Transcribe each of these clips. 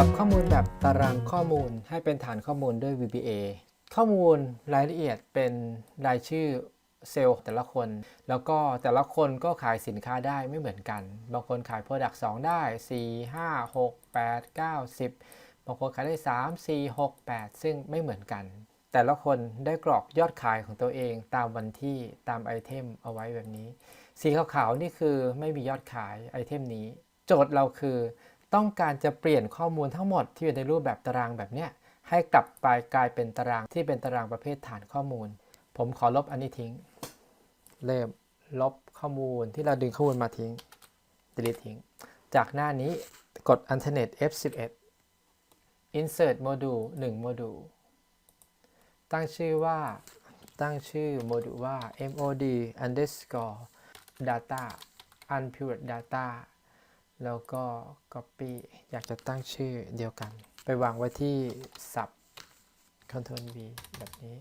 ปรับข้อมูลแบบตารางข้อมูลให้เป็นฐานข้อมูลด้วย VBA ข้อมูลรายละเอียดเป็นรายชื่อเซลล์แต่ละคน แล้วก็แต่ละคนก็ขายสินค้าได้ไม่เหมือนกัน บางคนขาย Product 2 ได้ 4 5 6 8 9 10 บางคนขายได้ 3 4 6 8 ซึ่งไม่เหมือนกัน แต่ละคนได้กรอกยอดขายของตัวเองตามวันที่ตามไอเทมเอาไว้แบบนี้ สีขาวๆนี่คือไม่มียอดขายไอเทมนี้ โจทย์เราคือ ต้องการจะเปลี่ยนข้อมูลทั้งหมดที่อยู่ในรูปแบบตารางแบบเนี้ยให้กลับไปกลายเป็นตารางที่เป็นตารางประเภทฐานข้อมูล ผมขอลบอันนี้ทิ้ง เริ่มลบข้อมูลที่เราดึงข้อมูลมาทิ้ง delete ทิ้ง จากหน้านี้กด alternate F11 insert module 1 module ตั้งชื่อว่าตั้งชื่อโมดูลว่า mod underscore data unpure data แล้วก็ copy อยากจะตั้งชื่อเดียวกัน ไปวางไว้ที่ sub control v แบบนี้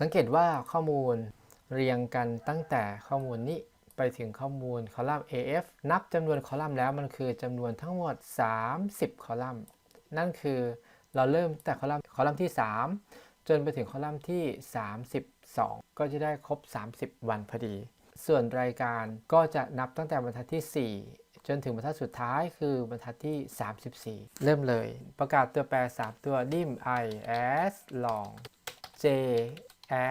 สังเกตว่าข้อมูลเรียงกันตั้งแต่ข้อมูลนี้ไปถึงข้อมูลคอลัมน์ AF นับจำนวนคอลัมน์แล้วมันคือจำนวนทั้งหมด 30 คอลัมน์ นั่นคือเราเริ่มแต่คอลัมน์คอลัมน์ที่ 3 จนไปถึงคอลัมน์ที่ 32 ก็จะได้ครบ 30 วันพอดี ส่วนรายการก็จะนับตั้งแต่บรรทัดที่ 4 จนถึงบรรทัดสุดท้ายคือบรรทัดที่ 34 เริ่มเลย ประกาศตัวแปร 3 ตัว dim i as long j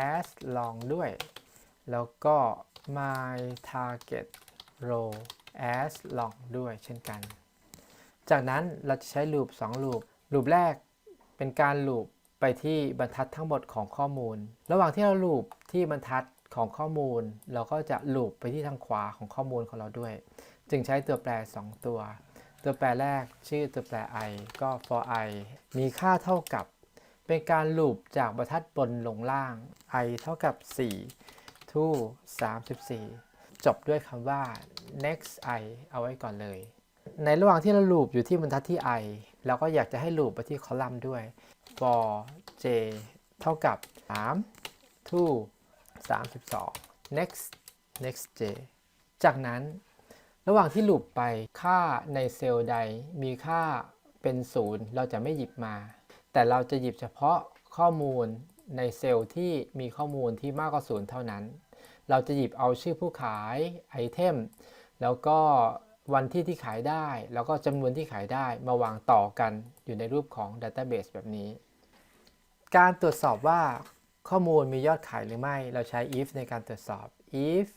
as long ด้วย แล้วก็ my target row as long ด้วยเช่นกัน จากนั้นเราจะใช้ลูป2ลูปลูปแรกเป็นการลูปไปที่บรรทัดทั้งหมดของข้อมูล ระหว่างที่เราลูปที่บรรทัดของข้อมูล เราก็จะลูปไปที่ทางขวาของข้อมูลของเราด้วย จึงใช้ตัวแปร 2 ตัว ตัวแปรแรกชื่อตัวแปร i ก็ for i มีค่าเท่ากับ เป็นการลูปจากบรรทัดบนลงล่าง i เท่ากับ 4 to 34 จบด้วยคำว่า next i เอาไว้ก่อนเลย ในระหว่างที่เราลูปอยู่ที่บรรทัดที่ i เราก็อยากจะให้ลูปไปที่คอลัมน์ด้วย for j เท่ากับ 3 to 32 next next j จากนั้น ระหว่างที่ลูปไปค่าในเซลล์ใดมีค่าเป็นศูนย์เราจะไม่หยิบมา แต่เราจะหยิบเฉพาะข้อมูลในเซลล์ที่มีข้อมูลที่มากกว่าศูนย์เท่านั้น เราจะหยิบเอาชื่อผู้ขายไอเทมแล้วก็วันที่ที่ขายได้ แล้วก็จำนวนที่ขายได้มาวางต่อกันอยู่ในรูปของ Database แบบนี้ การตรวจสอบว่าข้อมูลมียอดขายหรือไม่ เราใช้ if ในการตรวจสอบ if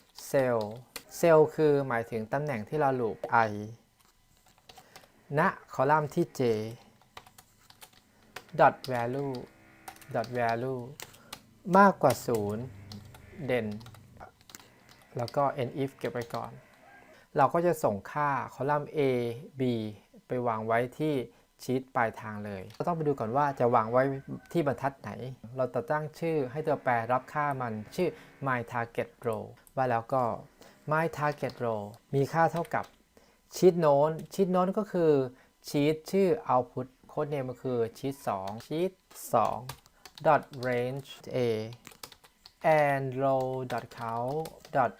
cell cell คือหมายถึงตำแหน่งที่เราลูป i ณคอลัมน์ที่ j dot value dot value มากกว่า 0 เด่น แล้วก็ nif เก็บไว้ก่อน เราก็จะส่งค่าคอลัมน์ a b ไปวางไว้ที่ชีตปลายทางเลย เราต้องไปดูก่อนว่าจะวางไว้ที่บรรทัดไหน เราจะตั้งชื่อให้ตัวแปรรับค่ามันชื่อ my target row ว่าแล้วก็ my target row มีค่าเท่ากับชีตโน้นชีตโน้นก็คือชีตชื่อ output โค้ดเนมก็คือชีต2ชีต2 dot range a and row dot count dot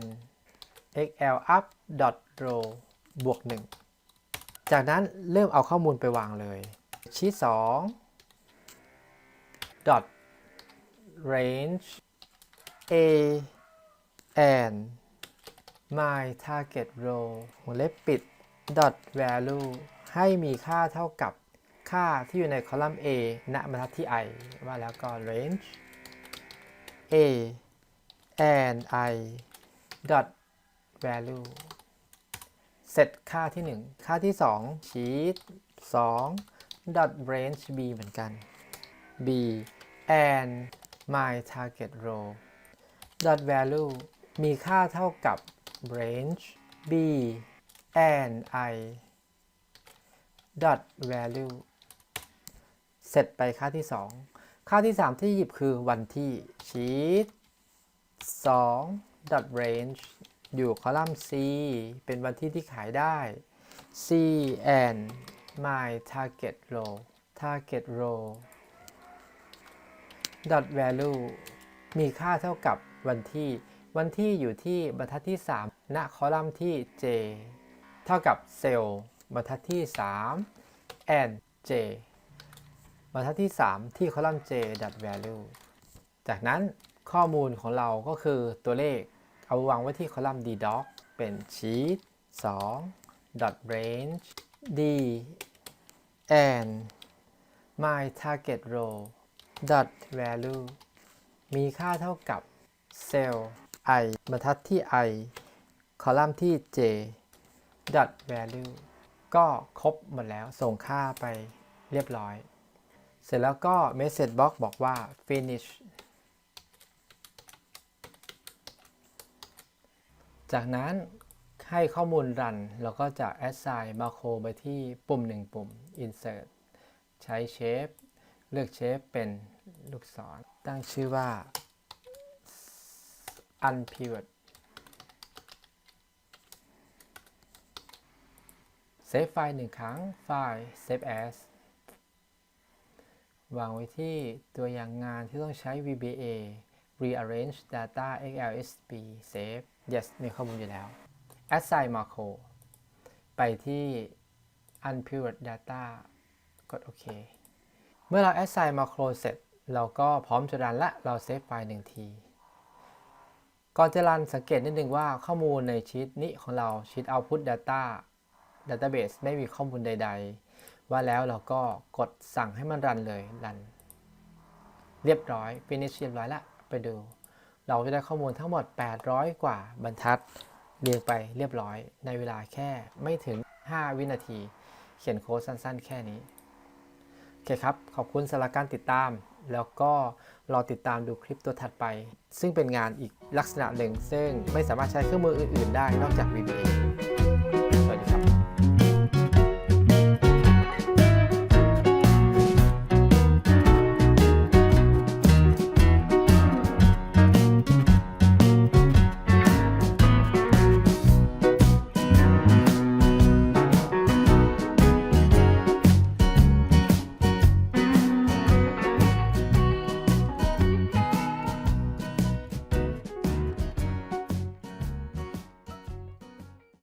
n xl up dot row บวก 1 จากนั้นเริ่มเอาข้อมูลไปวางเลยชีต2 dot range a and my target row วเล็บปิด dot value ให้มีค่าเท่ากับค่าที่อยู่ในคอลัมน์ A ณบรรทัดที่ i ว่าแล้วก็ range a and i dot value เสร็จค่าที่ 1 ค่าที่ 2 sheet 2 dot range b เหมือนกัน b and my target row dot value มีค่าเท่ากับ range b and i dot value เสร็จไปค่าที่ 2 ค่าที่ 3 ที่หยิบคือวันที่ sheet 2 dot range อยู่คอลัมน์ C เป็นวันที่ที่ขายได้ C and my target row target row dot value มีค่าเท่ากับวันที่ วันที่อยู่ที่บรรทัดที่ 3 ณ คอลัมน์ที่ J เท่ากับเซลล์บรรทัดที่ 3 and j บรรทัดที่ 3 ที่คอลัมน์ j dot value จากนั้นข้อมูลของเราก็คือตัวเลขเอาวางไว้ที่คอลัมน์ d doc เป็น sheet 2 dot range d and my target row dot value มีค่าเท่ากับเซลล์ i บรรทัดที่ i คอลัมน์ที่ j dot value ก็ครบหมดแล้วส่งค่าไปเรียบร้อย เสร็จแล้วก็ message box บอกว่า finish จากนั้นให้ข้อมูลรันเราก็จะ assign macro ไปที่ปุ่มหนึ่งปุ่ม insert ใช้เชฟเลือกเชฟเป็นลูกศร ตั้งชื่อว่า unpivot เซฟไฟล์หนึ่งครั้ง ไฟล์ save as วางไว้ที่ตัวอย่างงานที่ต้องใช้ VBA rearrange data XLSB save yes มีข้อมูลอยู่แล้ว assign macro ไปที่ unpivot data กดโอเค เมื่อเรา assign macro เสร็จ เราก็พร้อมจะรันละ เราเซฟไฟล์หนึ่งที ก่อนจะรันสังเกตนิดนึงว่าข้อมูลในชีตนี้ของเราชีต output data database ไม่มีข้อมูลใด ๆ ว่าแล้วเราก็กดสั่งให้มันรันเลยรัน เรียบร้อย finish เรียบร้อยละไปดู เราจะได้ข้อมูลทั้งหมด 800 กว่าบรรทัด เรียงไปเรียบร้อย ในเวลาแค่ไม่ถึง 5 วินาที เขียนโค้ดสั้นๆ แค่นี้ เคครับ ขอบคุณสำหรับการติดตาม แล้วก็รอติดตามดูคลิปตัวถัดไป ซึ่งเป็นงานอีกลักษณะหนึ่ง ซึ่งไม่สามารถใช้เครื่องมืออื่น ๆ ได้นอกจาก VBA